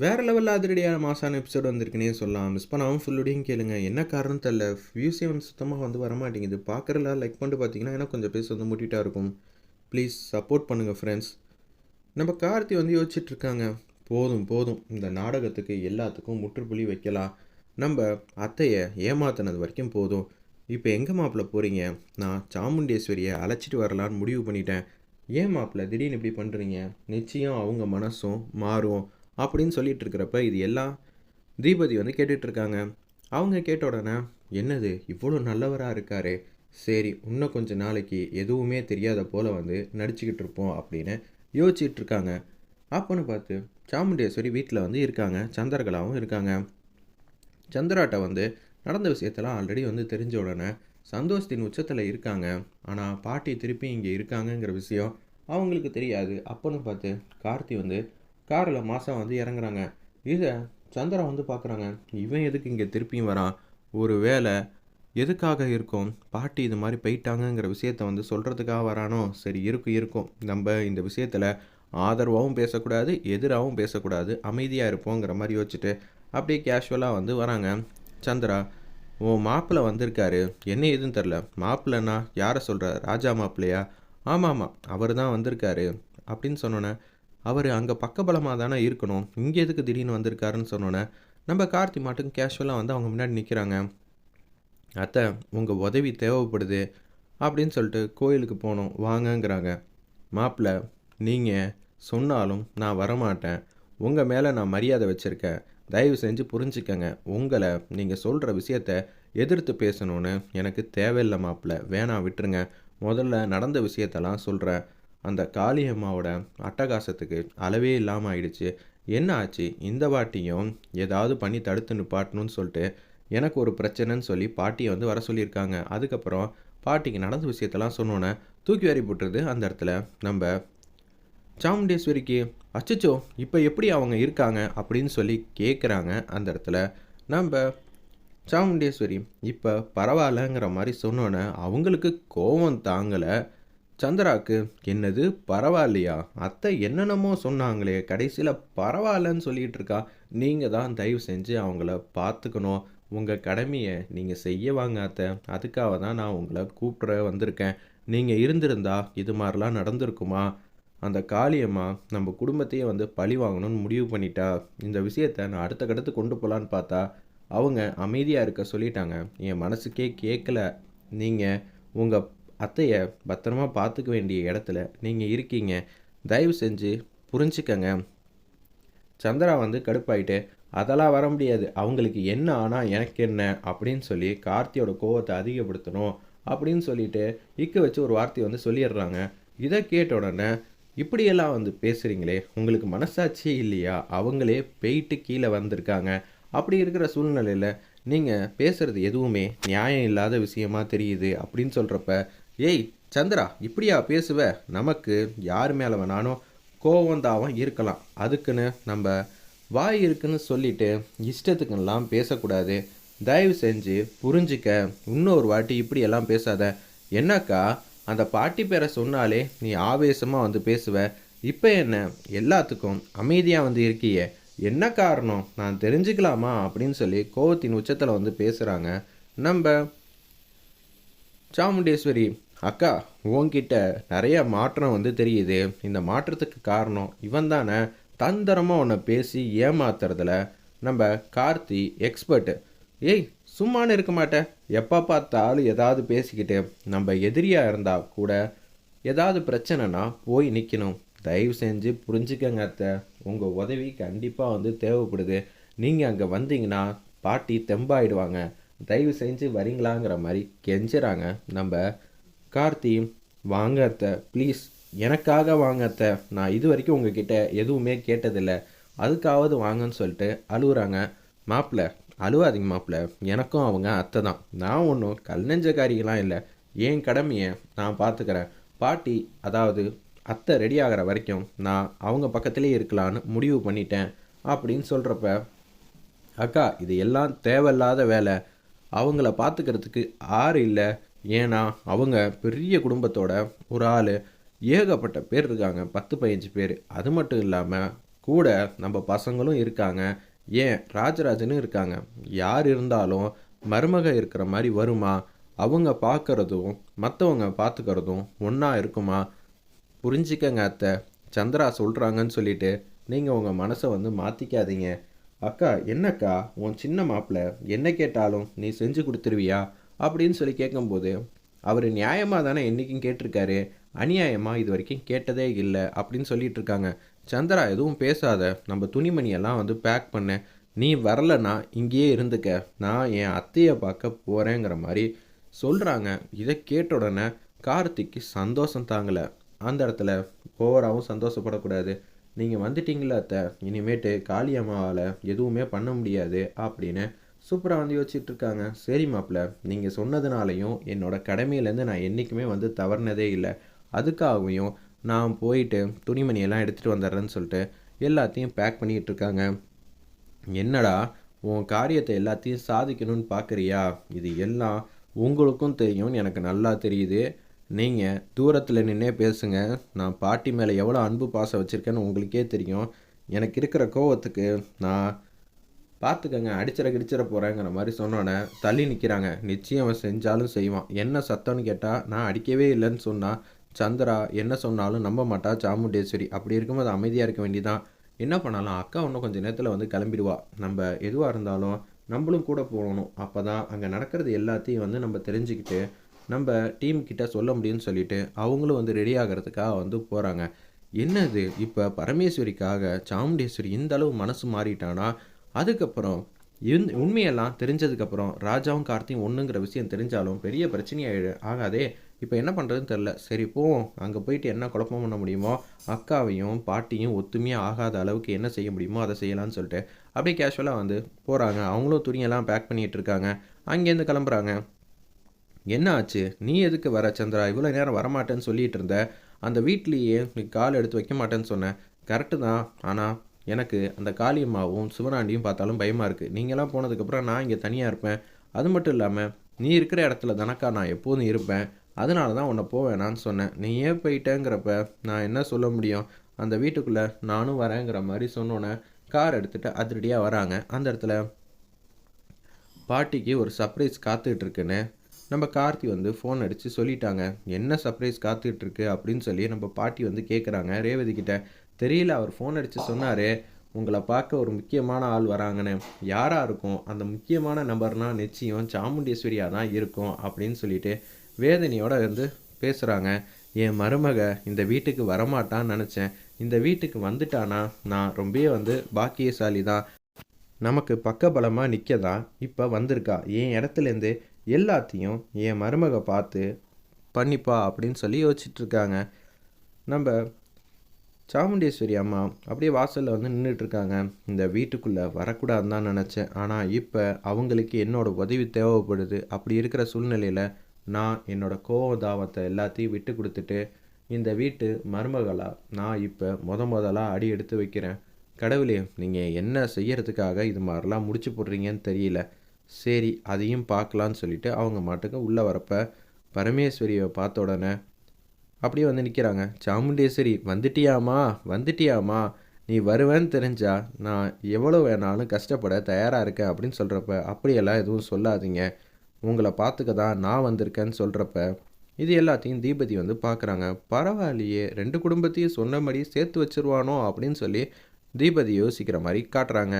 வேறு லெவலில் அதிரடியான மாசான எபிசோடு வந்திருக்குன்னே சொல்லலாம். மிஸ் பண்ணாமல் ஃபுல்லுடையும் கேளுங்க. என்ன காரணம் தெரில வியூஸே வந்து சுத்தமாக வந்து வரமாட்டேங்குது பார்க்குறல லைக் பண்ணிட்டு பார்த்தீங்கன்னா எனக்கு கொஞ்சம் பேச வந்து முட்டிட்டா இருக்கும். ப்ளீஸ் சப்போர்ட் பண்ணுங்கள் ஃப்ரெண்ட்ஸ் நம்ம கார்த்தி வந்து யோசிச்சுட்ருக்காங்க போதும் போதும். இந்த நாடகத்துக்கு எல்லாத்துக்கும் முற்றுப்புள்ளி வைக்கலாம். நம்ம அத்தையை ஏமாத்தினது வரைக்கும் போதும். இப்போ எங்கே மாப்பிள்ள போகிறீங்க நான் சாமுண்டேஸ்வரியை அழைச்சிட்டு வரலான்னு முடிவு பண்ணிட்டேன். ஏன் மாப்பிள்ள? திடீர்னு இப்படி பண்ணுறீங்க நிச்சயம் அவங்க மனசும் மாறும். அப்படின்னு சொல்லிட்டு இருக்கிறப்ப இது எல்லாம் தீபதி வந்து கேட்டுட்டு இருக்காங்க அவங்க கேட்ட உடனே என்னது இவ்வளோ நல்லவராக இருக்காரு. சரி இன்னும் கொஞ்சம் நாளைக்கு எதுவுமே தெரியாத போல் வந்து நடிச்சுக்கிட்டு இருப்போம் அப்படின்னு யோசிச்சுட்டு இருக்காங்க அப்போன்னு பார்த்து சாமுண்டேஸ்வரி வீட்டில் வந்து இருக்காங்க. சந்திரகலாவும் இருக்காங்க. சந்திராட்ட வந்து நடந்த விஷயத்தெல்லாம் ஆல்ரெடி வந்து தெரிஞ்ச உடனே சந்தோஷத்தின் உச்சத்தில் இருக்காங்க. ஆனால் பாட்டி திருப்பி இங்கே இருக்காங்கங்கிற விஷயம் அவங்களுக்கு தெரியாது. அப்போன்னு பார்த்து கார்த்தி வந்து காரில் மாசா வந்து இறங்குறாங்க. இதை சந்திரா வந்து பார்க்குறாங்க இவன் எதுக்கு இங்கே திருப்பியும் வரான்? ஒரு வேளை எதுக்காக இருக்கும்? பாட்டி இது மாதிரி போயிட்டாங்கங்கிற விஷயத்த வந்து சொல்கிறதுக்காக வரானோ? சரி இருக்கும் இருக்கும். நம்ம இந்த விஷயத்தில் ஆதரவாகவும் பேசக்கூடாது எதிராகவும் பேசக்கூடாது அமைதியாக இருப்போங்கிற மாதிரி யோசிச்சுட்டு அப்படியே கேஷுவலாக வந்து வராங்க. சந்திரா உன் மாப்பிள்ளை வந்திருக்காரு. என்ன ஏதுன்னு தெரில மாப்பிள்ளைன்னா யாரை சொல்கிற ராஜா மாப்பிள்ளையா? ஆமாம் ஆமாம் அவர் தான் வந்திருக்காரு. அப்படின்னு சொன்னோன்னே அவர் அங்கே பக்கபலமாக தானே இருக்கணும். இங்கே எதுக்கு திடீர்னு வந்திருக்காருன்னு சொன்னோன்னே நம்ம கார்த்தி மாட்டுக்கு கேஷுவலாக வந்து அவங்க முன்னாடி நிற்கிறாங்க அத்தை உங்கள் உதவி தேவைப்படுது அப்படின்னு சொல்லிட்டு கோயிலுக்கு போகணும் வாங்கங்கிறாங்க. மாப்பிள்ள நீங்கள் சொன்னாலும் நான் வரமாட்டேன். உங்கள் மேலே நான் மரியாதை வச்சுருக்கேன். தயவு செஞ்சு புரிஞ்சுக்கங்க. உங்களை நீங்கள் சொல்கிற விஷயத்த எதிர்த்து பேசணும்னு எனக்கு தேவையில்லை மாப்பிள்ள வேணாம் விட்டுருங்க. முதல்ல நடந்த விஷயத்தெல்லாம் சொல்கிறேன் அந்த காளியம்மாவோட அட்டகாசத்துக்கு அளவே இல்லாமல் ஆயிடுச்சு. என்ன ஆச்சு? இந்த வாட்டியும் ஏதாவது பண்ணி தடுத்து நிப்பாட்டணும்னு சொல்லிட்டு எனக்கு ஒரு பிரச்சனைன்னு சொல்லி பாட்டியை வந்து வர சொல்லியிருக்காங்க. அதுக்கப்புறம் பாட்டிக்கு நடந்த விஷயத்தெல்லாம் சொன்னோன்னே தூக்கி வாரி போட்டுருது அந்த இடத்துல. நம்ம சாமுண்டேஸ்வரிக்கு அச்சச்சோ இப்போ எப்படி அவங்க இருக்காங்க? அப்படின்னு சொல்லி கேட்குறாங்க அந்த இடத்துல. நம்ம சாமுண்டேஸ்வரி இப்போ பரவாயில்லங்கிற மாதிரி சொன்னோன்னே அவங்களுக்கு கோபம் தாங்கலை. சந்திராக்கு என்னது பரவாயில்லையா? அத்தை என்னென்னமோ சொன்னாங்களே கடைசியில் பரவாயில்லன்னு சொல்லிகிட்டு இருக்கா. நீங்கள் தான் தயவு செஞ்சு அவங்கள பார்த்துக்கணும் உங்கள் கடமையை நீங்கள் செய்ய வாங்க அத்தை. அதுக்காக தான் நான் உங்களை கூப்பிட்ற வந்திருக்கேன். நீங்கள் இருந்திருந்தா இது மாதிரிலாம் நடந்திருக்குமா? அந்த காளியம்மா நம்ம குடும்பத்தையே வந்து பழி வாங்கணும்னு முடிவு பண்ணிட்டா. இந்த விஷயத்த நான் அடுத்த கடத்து கொண்டு போகலான்னு பார்த்தா அவங்க அமைதியாக இருக்க சொல்லிட்டாங்க. என் மனசுக்கே கேட்கல நீங்கள் உங்கள் அத்தையை பத்திரமா பார்த்துக்க வேண்டிய இடத்துல நீங்கள் இருக்கீங்க. தயவு செஞ்சு புரிஞ்சுக்கங்க. சந்திரா வந்து கடுப்பாயிட்டு அதெல்லாம் வர முடியாது. அவங்களுக்கு என்ன ஆனால் எனக்கு என்ன? அப்படின்னு சொல்லி கார்த்தியோட கோவத்தை அதிகப்படுத்தணும் அப்படின்னு சொல்லிட்டு இக்க வச்சு ஒரு வார்த்தையை வந்து சொல்லிடுறாங்க. இதை கேட்ட உடனே இப்படியெல்லாம் வந்து பேசுகிறீங்களே உங்களுக்கு மனசாட்சியே இல்லையா? அவங்களே போயிட்டு கீழே வந்திருக்காங்க. அப்படி இருக்கிற சூழ்நிலையில் நீங்கள் பேசுகிறது எதுவுமே நியாயம் இல்லாத விஷயமா தெரியுது அப்படின்னு சொல்கிறப்ப ஏய் சந்திரா இப்படியா பேசுவ? நமக்கு யார் மேலே வேணாலும் கோவம் தாவம் இருக்கலாம். அதுக்குன்னு நம்ம வாய் இருக்குன்னு சொல்லிட்டு இஷ்டத்துக்கெல்லாம் பேசக்கூடாது. தயவு செஞ்சு புரிஞ்சிக்க. இன்னொரு வாட்டி இப்படியெல்லாம் பேசாத. என்னக்கா அந்த பாட்டி பேரை சொன்னாலே நீ ஆவேசமாக வந்து பேசுவ. இப்போ என்ன? எல்லாத்துக்கும் அமைதியாக வந்து இருக்கியே. என்ன காரணம்? நான் தெரிஞ்சுக்கலாமா? அப்படின்னு சொல்லி கோவத்தின் உச்சத்தில் வந்து பேசுகிறாங்க நம்ம சாமுண்டேஸ்வரி அக்கா உன்கிட்ட நிறைய மாற்றம் வந்து தெரியுது. இந்த மாற்றத்துக்கு காரணம் இவன் தானே. தந்திரமாக உன்னை பேசி ஏமாத்துறதுல. நம்ம கார்த்தி எக்ஸ்பர்ட்டு ஏய் சும்மானு இருக்க மாட்டேன் எப்போ பார்த்தாலும் ஏதாவது பேசிக்கிட்டு நம்ம எதிரியாக இருந்தால் கூட ஏதாவது பிரச்சனைனா போய் நிற்கணும் தயவு செஞ்சு புரிஞ்சுக்கங்க அத்தை. உங்கள் உதவி கண்டிப்பாக வந்து தேவைப்படுது. நீங்கள் அங்கே வந்தீங்கன்னா பாட்டி தெம்பாயிடுவாங்க. தயவு செஞ்சு வரீங்களாங்கிற மாதிரி கெஞ்சுறாங்க. நம்ம கார்த்தி வாங்காத்தை ப்ளீஸ் எனக்காக வாங்க அத்தை. நான் இது வரைக்கும் உங்ககிட்ட எதுவுமே கேட்டதில்லை. அதுக்காவது வாங்கன்னு சொல்லிட்டு அழுகுறாங்க. மாப்பிள்ள அழுவாதீங்க மாப்பிள்ள எனக்கும் அவங்க அத்தை தான். நான் ஒன்றும் கல் நெஞ்சக்காரிகளாம் இல்லை. என் கடமையை நான் பார்த்துக்கிறேன் பாட்டி அதாவது அத்தை ரெடி ஆகிற வரைக்கும் நான் அவங்க பக்கத்துலேயே இருக்கலான்னு முடிவு பண்ணிட்டேன் அப்படின்னு சொல்கிறப்ப அக்கா இது எல்லாம் தேவையில்லாத வேலை. அவங்கள பார்த்துக்கிறதுக்கு ஆறு இல்லை. ஏன்னா அவங்க பெரிய குடும்பத்தோட ஒரு ஆள். ஏகப்பட்ட பேர் இருக்காங்க பத்து பதினஞ்சு பேர். அது மட்டும் இல்லாமல் கூட நம்ம பசங்களும் இருக்காங்க. ஏன்? ராஜராஜனும் இருக்காங்க. யார் இருந்தாலும் மருமக இருக்கிற மாதிரி வருமா? அவங்க பார்க்கறதும் மற்றவங்க பார்த்துக்கறதும் ஒன்றா இருக்குமா? புரிஞ்சுக்கங்க அத்தை. சந்திரா சொல்கிறாங்கன்னு சொல்லிட்டு நீங்கள் உங்கள் மனசை வந்து மாற்றிக்காதீங்க அக்கா என்னக்கா? உன் சின்ன மாப்பிள்ள என்ன கேட்டாலும் நீ செஞ்சு கொடுத்துருவியா? அப்படின்னு சொல்லி கேட்கும்போது அவர் நியாயமாக தானே என்றைக்கும் கேட்டிருக்காரு. அநியாயமாக இது வரைக்கும் கேட்டதே இல்லை அப்படின்னு சொல்லிட்டு இருக்காங்க. சந்திரா எதுவும் பேசாத. நம்ம துணிமணியெல்லாம் வந்து பேக் பண்ண. நீ வரலன்னா இங்கேயே இருந்துக்க. நான் என் அத்தையை பார்க்க போகிறேங்கிற மாதிரி சொல்கிறாங்க இதை கேட்ட உடனே கார்த்திக்கு சந்தோஷம் தாங்கலை. அந்த இடத்துல ஓவராகவும் சந்தோஷப்படக்கூடாது. நீங்கள் வந்துட்டீங்களா அத்தை இனிமேட்டு காளியம்மாவால் எதுவுமே பண்ண முடியாது அப்படின்னு சூப்பராக வந்து யோசிச்சுட்டு இருக்காங்க. சரி மாப்பிள்ள நீங்கள் சொன்னதுனாலையும் என்னோட கடமையிலேருந்து நான் என்றைக்குமே வந்து தவறுனதே இல்லை. அதுக்காகவும் நான் போயிட்டு துணிமணியெல்லாம் எடுத்துகிட்டு வந்துடுறேன்னு சொல்லிட்டு எல்லாத்தையும் பேக் பண்ணிக்கிட்டு இருக்காங்க. என்னடா உன் காரியத்தை எல்லாத்தையும் சாதிக்கணும்னு பார்க்குறியா இது எல்லாம் உங்களுக்கும் தெரியும்னு எனக்கு நல்லா தெரியுது. நீங்கள் தூரத்தில் நின்னே பேசுங்க. நான் பாட்டி மேலே எவ்வளோ அன்பு பாசம் வச்சுருக்கேன்னு உங்களுக்கே தெரியும். எனக்கு இருக்கிற கோவத்துக்கு நான் பார்த்துக்கங்க அடிச்சிட கிடிச்சிட போகிறேங்கிற மாதிரி சொன்னோன்னே தள்ளி நிற்கிறாங்க நிச்சயம் அவன் செஞ்சாலும் செய்வான். என்ன சத்தம்னு கேட்டால் நான் அடிக்கவே இல்லைன்னு சொன்னால் சந்திரா என்ன சொன்னாலும் நம்ப மாட்டா சாமுண்டேஸ்வரி. அப்படி இருக்கும்போது அமைதியாக இருக்க வேண்டியதான் என்ன பண்ணலாம் அக்கா இன்னும் கொஞ்சம் நேரத்தில் வந்து கிளம்பிடுவா. நம்ம எதுவாக இருந்தாலும் நம்மளும் கூட போகணும். அப்போ தான் அங்கே நடக்கிறது எல்லாத்தையும் வந்து நம்ம தெரிஞ்சுக்கிட்டு நம்ம டீம் கிட்ட சொல்ல முடியும்னு சொல்லிட்டு அவங்களும் வந்து ரெடி ஆகிறதுக்காக வந்து போகிறாங்க என்னது? இப்போ பரமேஸ்வரிக்காக சாமுண்டேஸ்வரி இந்த அளவு மனசு மாறிட்டானா? அதுக்கப்புறம் இந் உண்மையெல்லாம் தெரிஞ்சதுக்கப்புறம் ராஜாவும் கார்த்தியும் ஒன்றுங்கிற விஷயம் தெரிஞ்சாலும் பெரிய பிரச்சனையாக ஆகாதே. இப்போ என்ன பண்ணுறதுன்னு தெரில சரி போவோம். அங்கே போயிட்டு என்ன குழப்பம் பண்ண முடியுமோ அக்காவையும் பாட்டியும் ஒத்துமையாக ஆகாத அளவுக்கு என்ன செய்ய முடியுமோ அதை செய்யலாம்னு சொல்லிட்டு அப்படியே கேஷுவலாக வந்து போகிறாங்க அவங்களும் துணியெல்லாம் பேக் பண்ணிகிட்டு இருக்காங்க. அங்கேருந்து கிளம்புறாங்க. என்ன ஆச்சு நீ எதுக்கு வர சந்திரா? இவ்வளோ நேரம் வரமாட்டேன்னு சொல்லிட்டு இருந்த அந்த வீட்லேயே நீ கால் எடுத்து வைக்க மாட்டேன்னு சொன்னேன் கரெக்டு தான். ஆனால் எனக்கு அந்த காளியம்மாவும் சிவனாண்டியும் பார்த்தாலும் பயமாக இருக்குது நீங்களாம் போனதுக்கப்புறம் நான் இங்கே தனியாக இருப்பேன். அது மட்டும் இல்லாமல் நீ இருக்கிற இடத்துல தனக்கா நான் எப்போதும் இருப்பேன். அதனால தான் உன்னை போவேணான்னு சொன்னேன். நீ ஏன் போயிட்டேங்கிறப்ப நான் என்ன சொல்ல முடியும்? அந்த வீட்டுக்குள்ளே நானும் வரேங்கிற மாதிரி சொன்னோன்னே கார் எடுத்துகிட்டு அதிரடியாக வராங்க. அந்த இடத்துல பாட்டிக்கு ஒரு சர்ப்ரைஸ் காத்துக்கிட்டு இருக்குன்னு நம்ம கார்த்தி வந்து ஃபோன் அடித்து சொல்லிட்டாங்க. என்ன சர்ப்ரைஸ் காத்துட்ருக்கு அப்படின்னு சொல்லி நம்ம பாட்டி வந்து கேட்குறாங்க ரேவதி கிட்ட தெரியல அவர் ஃபோன் அடித்து சொன்னார். உங்களை பார்க்க ஒரு முக்கியமான ஆள் வராங்கன்னு. யாராக இருக்கும்? அந்த முக்கியமான நம்பர்னால் நிச்சயம் சாமுண்டீஸ்வரியாக தான் இருக்கும் அப்படின்னு சொல்லிட்டு வேதனையோட வந்து பேசுகிறாங்க என் மருமக இந்த வீட்டுக்கு வரமாட்டான்னு நினச்சேன். இந்த வீட்டுக்கு வந்துட்டானா? நான் ரொம்பவே வந்து பாக்கியசாலி தான் நமக்கு பக்கபலமாக நிற்க தான் இப்போ வந்திருக்கா. என் இடத்துலேருந்து எல்லாத்தையும் என் மருமக பார்த்து பண்ணிப்பா அப்படின்னு சொல்லி யோசிச்சிட்டுருக்காங்க நம்ம சாமுண்டேஸ்வரி அம்மா அப்படியே வாசலில் வந்து நின்றுட்டு இருக்காங்க இந்த வீட்டுக்குள்ளே வரக்கூடாதுன்னு தான் நினச்சேன். ஆனால் இப்போ அவங்களுக்கு என்னோட உதவி தேவைப்படுது. அப்படி இருக்கிற சூழ்நிலையில் நான் என்னோட கோவதாவத்தை எல்லாத்தையும் விட்டு கொடுத்துட்டு இந்த வீட்டு மருமகளாக நான் இப்போ முத முதலாக அடி எடுத்து வைக்கிறேன். கடவுளே நீங்கள் என்ன செய்யறதுக்காக இது மாதிரிலாம் முடிச்சு போடுறீங்கன்னு தெரியல. சரி அதையும் பார்க்கலான்னு சொல்லிட்டு அவங்க மாட்டுக்கு உள்ளே வரப்ப பரமேஸ்வரியை பார்த்த உடனே அப்படியே வந்து நிற்கிறாங்க சாமுண்டேஸ்வரி வந்துட்டியாமா வந்துட்டியாமா நீ வருவேன்னு தெரிஞ்சா நான் எவ்வளோ வேணாலும் கஷ்டப்பட தயாராக இருக்கேன் அப்படின்னு சொல்கிறப்ப அப்படியெல்லாம் எதுவும் சொல்லாதீங்க. உங்களை பார்த்துக்க தான் நான் வந்திருக்கேன்னு சொல்கிறப்ப இது எல்லாத்தையும் தீபதி வந்து பார்க்குறாங்க. பரவாயில்லையே ரெண்டு குடும்பத்தையும் சொன்னபடி சேர்த்து வச்சிருவானோ? அப்படின்னு சொல்லி தீபதி யோசிக்கிற மாதிரி காட்டுறாங்க.